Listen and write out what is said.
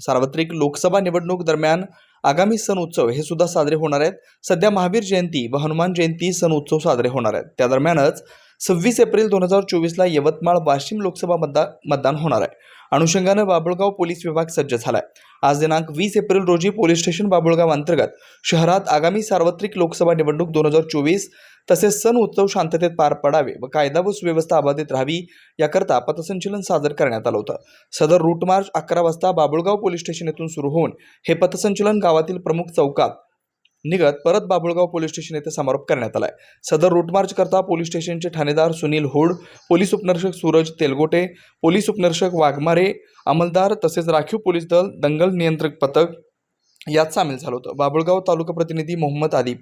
सार्वत्रिक लोकसभा निवडणूक दरम्यान आगामी सण उत्सव हे सुद्धा साजरे होणार आहेत. सध्या महावीर जयंती व हनुमान जयंती सण उत्सव साजरे होणार आहेत. त्या दरम्यानच सव्वीस एप्रिल दोन हजार चोवीसला यवतमाळ वाशिम लोकसभा मतदा मतदान होणार आहे. अनुषंगानं बाबुळगाव पोलीस विभाग सज्ज झाला आहे आज दिनांक वीस एप्रिल रोजी पोलीस स्टेशन बाबुळगाव अंतर्गत शहरात आगामी सार्वत्रिक लोकसभा निवडणूक दोन हजार चोवीस तसेच सण उत्सव शांततेत पार पडावे व कायदा व सुव्यवस्था अबाधित राहावी याकरता पथसंचलन सादर करण्यात आलं होतं. सदर रूट मार्च अकरा वाजता बाबुळगाव पोलीस स्टेशन येथून सुरू होऊन हे पथसंचलन गावातील प्रमुख चौकात निघत परत बाबुळगाव पोलीस स्टेशन येथे समारोप करण्यात आलाय. सदर रूटमार्च करता पोलीस स्टेशनचे ठाणेदार सुनील होड पोलीस उपनिरीक्षक सूरज तेलगोटे पोलीस उपनिरीक्षक वाघमारे अंमलदार तसेच राखीव पोलीस दल दंगल नियंत्रक पथक यात सामील झालं होतं. बाबुळगाव तालुका प्रतिनिधी मोहम्मद आदिब